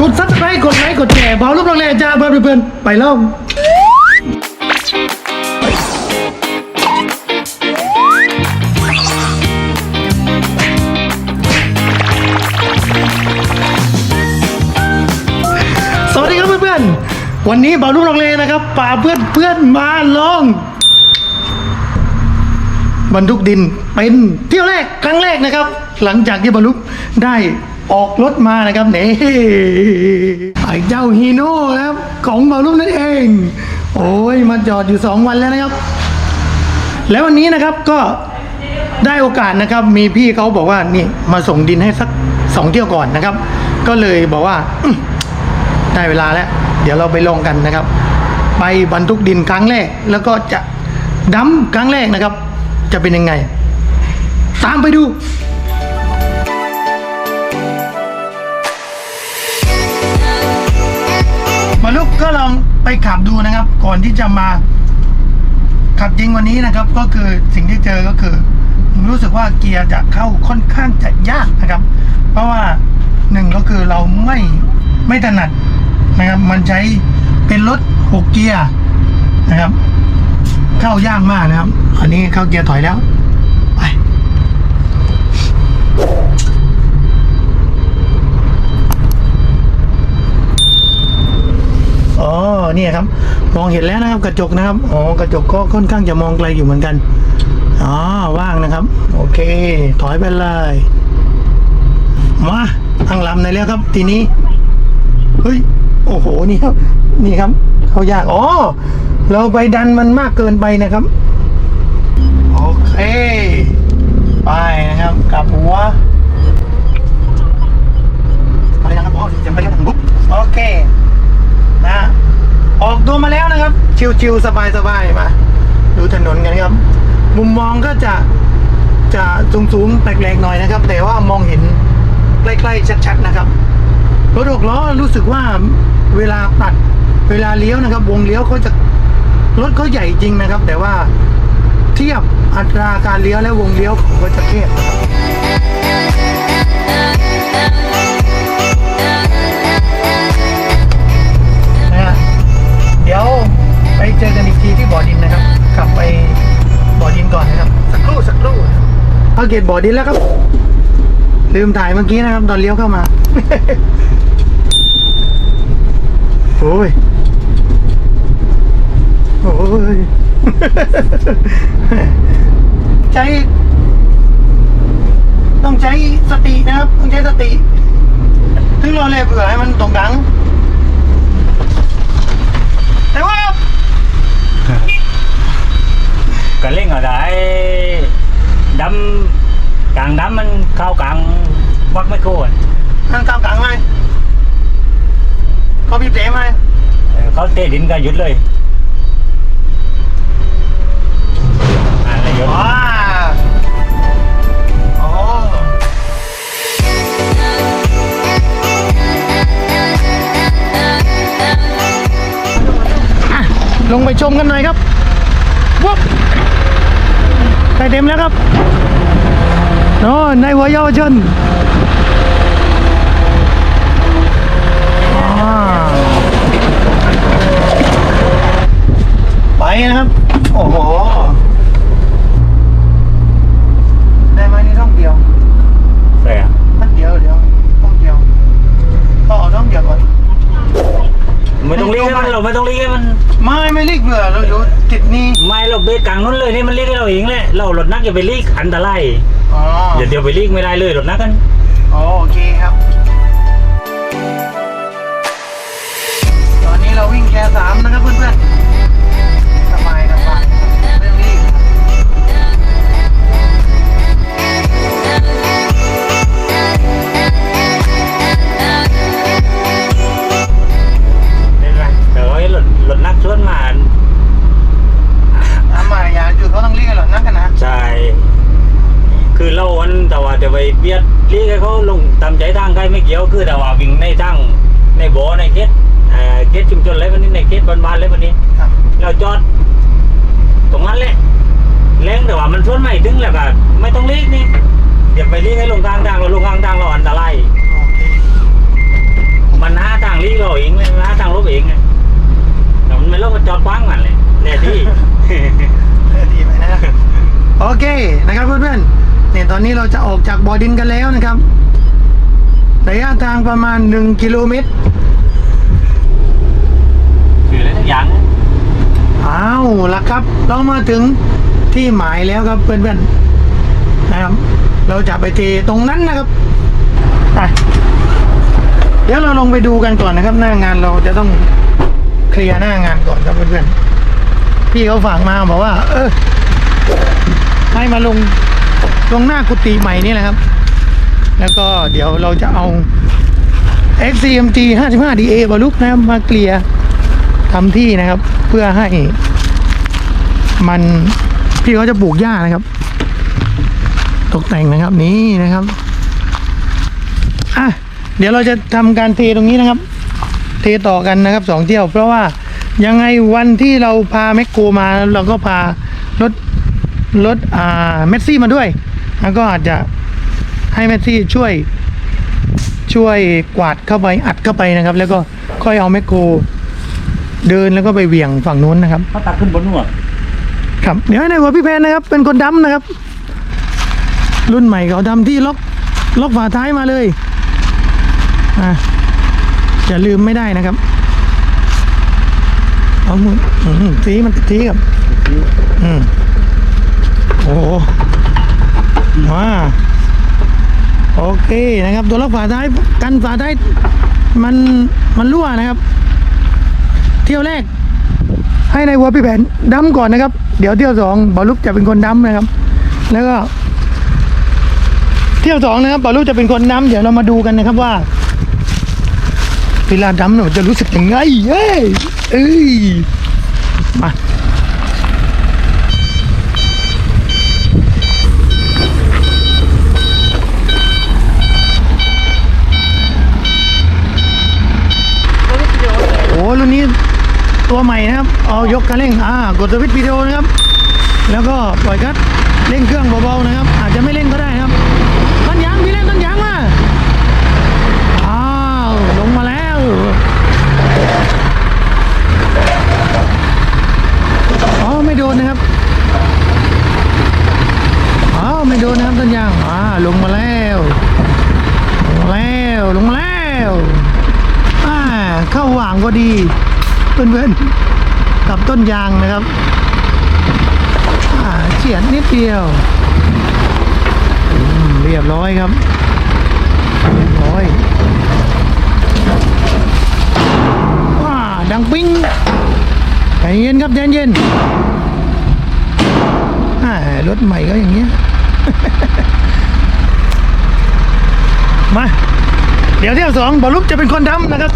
กดซับสไครต์กดไลค์กดแชร์บอกลูกน้องแร่จ้าเพื่อนเพื่อนๆไปแล้วสวัสดีครับเพื่อนๆ วันนี้บ่าลูกน้องเลนะครับป่าเพื่อนเพื่อนมาลองบรรทุกดินเป็นเที่ยวแรกครั้งแรกนะครับ หลังจากที่บรรลุได้ ออกรถมานะครับนี่ไอ้เจ้าฮีโน่นะครับของบรรลุนั่นเอง โอ้ยมาจอดอยู่สองวันแล้วนะครับ แล้ววันนี้นะครับก็ได้โอกาสนะครับ มีพี่เขาบอกว่านี่มาส่งดินให้สักสองเที่ยวก่อนนะครับ ก็เลยบอกว่าได้เวลาแล้ว เดี๋ยวเราไปลองกันนะครับ ไปบรรทุกดินครั้งแรก แล้วก็จะดัมครั้งแรกนะครับ จะเป็นยังไง ตามไปดู มาลุกก็ลองไปขับดูนะครับ ก่อนที่จะมาขับจริงวันนี้นะครับ ก็คือสิ่งที่เจอก็คือ รู้สึกว่าเกียร์จะเข้าค่อนข้างจะยากนะครับ เพราะว่าหนึ่งก็คือเราไม่ไม่ถนัดนะครับ มันใช้เป็นรถหกเกียร์นะครับ เข้ายากมากนะครับ อันนี้เข้าเกียร์ถอยแล้วไป อ๋อเนี่ยครับ มองเห็นแล้วนะครับกระจกนะครับอ๋อกระจกก็ค่อนข้างจะมองไกลอยู่เหมือนกันอ๋อว่างนะครับ โอเค ถอยไปเลยมาตั้งลำในแล้วครับ ทีนี้เฮ้ยโอ้โหนี่ครับ นี่ครับ เขายากอ๋อเราไปดันมันมากเกินไปนะครับ โอเค ไปนะครับกลับหัวไปนะครับพ่อจะไปแล้วปุ๊บโอเค นะ ออกตัวมาแล้วนะครับ ชิวๆสบายๆมาดูถนนกันครับ มุมมองก็จะจะสูงๆแปลกๆหน่อยนะครับ แต่ว่ามองเห็นใกล้ๆชัดๆนะครับรถหกล้อรู้สึกว่าเวลาตัดเวลาเลี้ยวนะครับ วงเลี้ยวเขาจะรถเขาใหญ่จริงนะครับ แต่ว่าเทียบอัตราการเลี้ยวและวงเลี้ยวเขาก็จะเทียบนะครับ ไปเจอกันอีกทีที่บ่อดินนะครับขับไปบ่อดินก่อนนะครับ สักครู่สักครู่เอาเกตบ่อดินแล้วครับ ลืมถ่ายเมื่อกี้นะครับ ตอนเลี้ยวเข้ามา โอ้ย โอ้ย ใช้ ต้องใช้สตินะครับ ต้องใช้สติ ถึงเราเลยเผื่อให้มันตรงดัง แต่ว่า กันเล่งเอาได้ดำกลางดำมันเข้ากลางวักไม่โคตรทางกลางกลางไหมเขาบีบเตะไหมเออเขาเตะดินก็หยุดเลยอ่านเลยหยุด ว้าอ๋อ อะลงไปชมกันหน่อยครับวับได้เต็มแล้วครับ โน่นในหัวเยาวชนอ่าไปนะครับ โอ้โห ได้ไหมนี่ต้องเดียว ใช่อะ นัดเดียวเดียวต้องเดียวก็เอาต้องเดียวก่อน ไม่ต้องเรียกให้มันเราไม่ต้องเรียกให้มัน ไม่ไม่รีกเบื่อเราอยู่ติดนี่ ไม่ เราเบรกกลางนู้นเลยนี่มันเรียกให้เราเองแหละเรารถนักอย่าไปเรียกอันตรายอ๋อเดี๋ยวเดี๋ยวไปเรียกไม่ได้เลยรถนักกัน อ๋อโอเคครับ ไม่เกี่ยวคือแต่ว่าวิ่งในทางในบ่อในเขตเอ่อเขตชุมชนอะไรวันนี้ในเขตบ้านๆอะไรวันนี้ครับ เราจอด ตรงนั้นแหละแรงแต่ว่ามันชนไม่ถึงแล้วก็ไม่ต้องเรียกนี่อย่าไปเรียกให้ลงกลางทางเราลงกลางทางเราอันตรายโอเคมันห้าางลี้เราเองเลยหาทางลบเองไงแต่มันไม่ลบก็จอดขวางมันเลยแน่ที่ดีไหมนะโอเคนะครับเพื่อนๆเนี่ยตอนนี้เราจะออกจากบ่อดินกันแล้วนะครับ ระยะทางประมาณ 1 กิโลเมตรคืออะไรทุกอย่างนะอ้าวละครับ เรามาถึงที่หมายแล้วครับเพื่อนๆนะครับ เราจะไปเทตรงนั้นนะครับไปเดี๋ยวเราลงไปดูกันก่อนนะครับ หน้างานเราจะต้องเคลียร์หน้างานก่อนครับเพื่อนๆพี่เขาฝากมาบอกว่า เออให้มาลงลงหน้ากุฏิใหม่นี่แหละครับ แล้วก็เดี๋ยวเราจะเอา XCMG 55DA บรรลุกนะมาเกลี่ยทำที่นะครับ เพื่อให้ มันพี่เขาจะปลูกหญ้านะครับ ตกแต่งนะครับนี่นะครับอะเดี๋ยวเราจะทำการเทตรงนี้นะครับ เทต่อกันนะครับสองเที่ยว เพราะว่ายังไงวันที่เราพาแมคโครมาเราก็พารถรถอ่าเมสซี่มาด้วย แล้วก็อาจจะ ให้เมสซี่ช่วยช่วยกวาดเข้าไปอัดเข้าไปนะครับ แล้วก็ค่อยเอาแมคโครเดินแล้วก็ไปเหวี่ยงฝั่งนู้นนะครับเขาตักขึ้นบนหัวครับเดี๋ยวให้ในหัวพี่แพนนะครับ เป็นคนดำนะครับ รุ่นใหม่เขาทำที่ล็อกล็อกฝาท้ายมาเลยอะอย่าลืมไม่ได้นะครับเอามืออื้อหือสีมันติดทีครับอืมโอ้โหว้า โอเคนะครับ ตัวล็อกฝาท้ายกันฝาท้ายมันมันรั่วนะครับ เที่ยวแรก ให้ในายวัวพี่แผนดำก่อนนะครับ เดี๋ยวเที่ยวสองบอลลูกจะเป็นคนดำนะครับ แล้วก็ เที่ยวสองนะครับบอลลูกจะเป็นคนดำเดี๋ยวเรามาดูกันนะครับว่าเวลาดำเนี่ยจะรู้สึกยังไงเอ้ยเอ้ยมาโอ้รุ่นนี้ ตัวใหม่นะครับเอายกคันเร่งอ่ากดสวิตช์วิดีโอนะครับ แล้วก็ปล่อยคัดเร่งเครื่องเบาๆนะครับ อาจจะไม่เร่งก็ได้นะครับต้นยางพี่เล่นต้นยางมาอ้าวลงมาแล้วอ๋อไม่โดนนะครับอ๋อไม่โดนนะครับต้นยางอ่าลงมาแล้วลงมาแล้วลงมาแล้วอ่าเข้าหว่างก็ดี เพื่อนๆกับต้นยางนะครับเฉียดนิดเดียวเรียบร้อยครับเรียบร้อยว้าดังปิ้งใจเย็นครับใจเย็นรถใหม่ก็อย่างเงี้ยมา เดี๋ยวเที่ยวสองบอลลุกจะเป็นคนดำนะครับ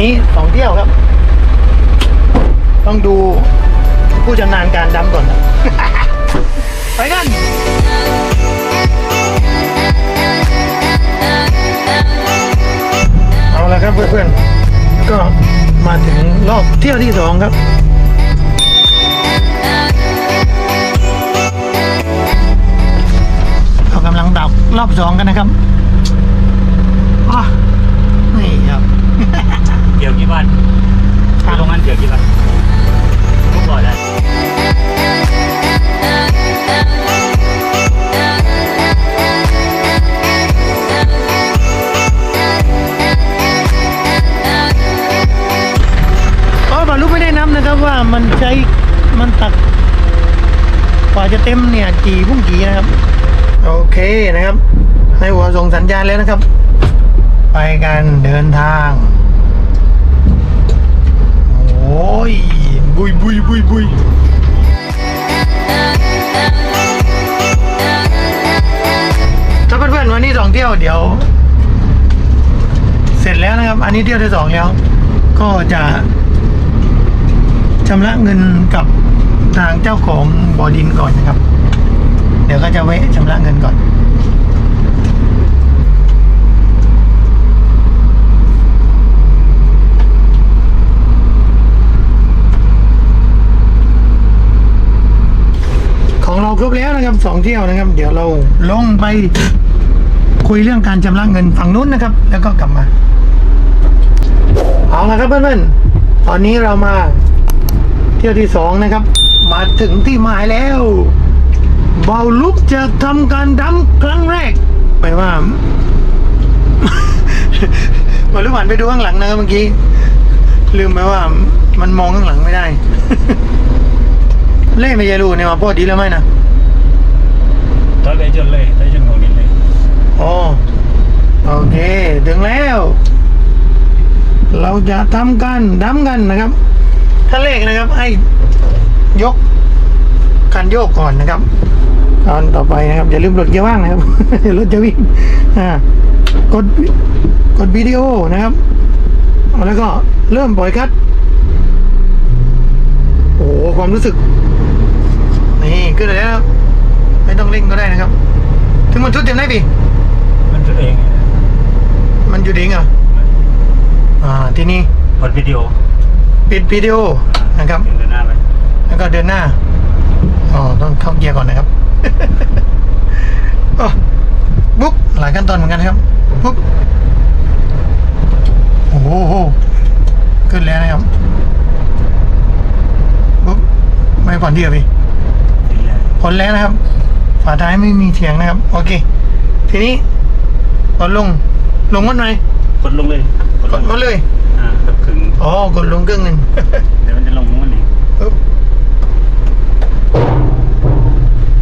นี้สองเที่ยวครับ ต้องดูผู้ชำนาญการดำก่อน ไปกันเอาละครับเพื่อนๆ ก็มาถึงรอบเที่ยวที่สองครับเรากำลังดับรอบสองกันนะครับอะนี่ครับ เกี่ยวกี่วันไปโรงงานเกี่ยวกี่วันทุกบ่อได้ก็บรรลุไม่ได้นับนะครับว่ามันใช้มันตักกว่าจะเต็มเนี่ยกี่พุ่งกี่นะครับ โอเคนะครับในหัวส่งสัญญาณแล้วนะครับ ไปกันเดินทางโอ้ ยบุยบุยบุยบุยถ้าเพื่อนๆวันนี้สองเที่ยวเดี๋ยว เสร็จแล้วนะครับ อันนี้เที่ยวที่สองแล้ว ก็จะชำระเงินกับทางเจ้าของบอดินก่อนนะครับ เดี๋ยวก็จะแวะชำระเงินก่อน ของเรา ครบแล้วนะครับสองเที่ยวนะครับ เดี๋ยวเราลงไปคุยเรื่องการชำระเงินฝั่งนู้นนะครับ แล้วก็กลับมา เอาละครับเพื่อนๆ ตอนนี้เรามาเที่ยวที่สองนะครับ มาถึงที่หมายแล้วเบาลุกจะทำการดำครั้งแรกไปว่าเบาลุกหันไปดูข้างหลังนะครับเมื่อกี้ ลืมไปว่ามันมองข้างหลังไม่ได้ เล่ไม่ยรู้เนี่ยมาพอดีแล้วไหมนะ ตอนเลยจนเลยได้จนหัวนิดเลยอ๋อโอเค ถึงแล้ว เราจะทำการดำกันนะครับ ถ้าเลขนะครับให้ยกคันโยกก่อนนะครับ ตอนต่อไปนะครับ อย่าลืมรถเกียร์ว่างนะครับเดี๋ยวรถจะวิ่งอ่ากดกดวิดีโอนะครับ แล้วก็เริ่มปล่อยคัดโอ้ความรู้สึก นี่ขึ้นแล้ว ไม่ต้องเร่งก็ได้นะครับ ถึงมันชุดเต็มได้ปีมันจุดเองมันอยู่ดิ้งเหรอะอ่าที่นี่กดวิดีโอ ปิดวิดีโอนะครับเดินหน้าไปแล้วก็เดินหน้าอ๋อต้องเข้าเกียร์ก่อนนะครับโอ้บุ๊บหลายขั้นตอนเหมือนกันครับบุ๊บโอ้โหขึ้นแล้วนะครับบุ๊บไม่ผ่อนที่เหรอพี่นี่แหละผ่อนแล้วนะครับ ฝาท้ายไม่มีเสียงนะครับ โอเค ทีนี้กดลง ลงวัดไหนกดลงเลยกดวัดเลย อ่ากับขึงอ๋อกดลงครึ่งหนึ่งเดี๋ยวมันจะลงมันเองปึ๊บ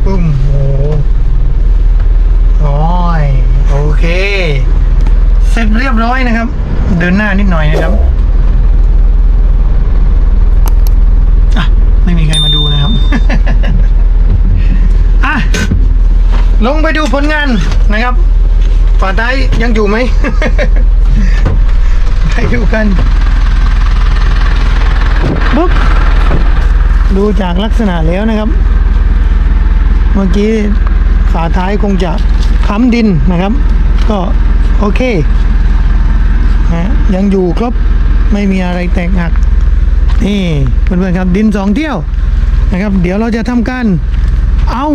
ปึ้มโอ้โหโอ้ยโอเค เสร็จเรียบร้อยนะครับ เดินหน้านิดหน่อยนะครับอะไม่มีใครมาดูนะครับอะ ลงไปดูผลงานนะครับฝาท้ายยังอยู่ไหม ไปดูกันปุ๊บดูจากลักษณะแล้วนะครับ เมื่อกี้ฝาท้ายคงจะค้ำดินนะครับ ก็โอเคนะยังอยู่ครบไม่มีอะไรแตกหัก นี่เพื่อนๆครับดินสองเที่ยวนะครับ เดี๋ยวเราจะทำการเอา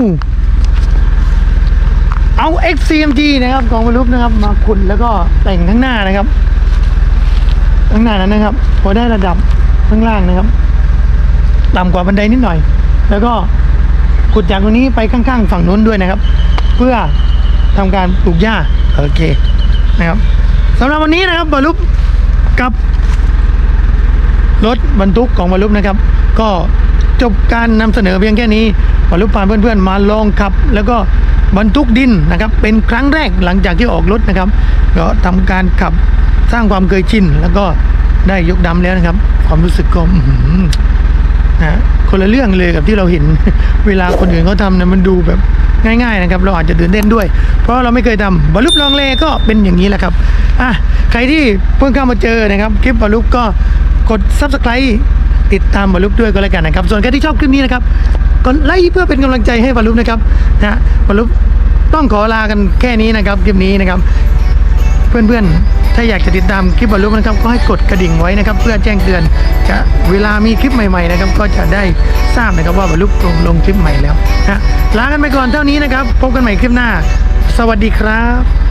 เอา XCMG นะครับกองบรรลุนะครับมาขุดแล้วก็แต่งข้างหน้านะครับ ข้างหน้านั้นนะครับ พอได้ระดับข้างล่างนะครับต่ำกว่าบันไดนิดหน่อย แล้วก็ขุดจากตรงนี้ไปข้างๆฝั่งนู้นด้วยนะครับ เพื่อทำการปลูกหญ้าโอเคนะครับสำหรับวันนี้นะครับบรรลุกับรถบรรทุกของบรรลุนะครับ ก็จบการนำเสนอเพียงแค่นี้บรรลุพาเพื่อนๆมาลองขับ แล้วก็ บรรทุกดินนะครับ เป็นครั้งแรกหลังจากที่ออกรถนะครับ ก็ทำการขับสร้างความเคยชินแล้วก็ได้ยกดำแล้วนะครับ ความรู้สึกก็ฮือหือนะคนละเรื่องเลยกับที่เราเห็นเวลาคนอื่นเขาทำเนี่ยมันดูแบบง่ายๆนะครับ เราอาจจะตื่นเต้นด้วย เพราะเราไม่เคยทำบอลลูปลองเลก็เป็นอย่างนี้แหละครับอะใครที่เพิ่งเข้ามาเจอนะครับ คลิปบอลลูปก็กด subscribe ติดตามบอลลูปด้วยก็แล้วกันนะครับ ส่วนใครที่ชอบคลิปนี้นะครับ กดไลค์เพื่อเป็นกำลังใจให้บอลลูปนะครับนะบอลลูปต้องขอลากันแค่นี้นะครับคลิปนี้นะครับ เพื่อนๆ ถ้าอยากจะติดตามคลิปบอลลูนนะครับ ก็ให้กดกระดิ่งไว้นะครับ เพื่อแจ้งเตือนจะเวลามีคลิปใหม่ๆนะครับ ก็จะได้ทราบนะครับว่าบอลลูนลงลงคลิปใหม่แล้วนะลากันไปก่อนเท่านี้นะครับ พบกันใหม่คลิปหน้า สวัสดีครับ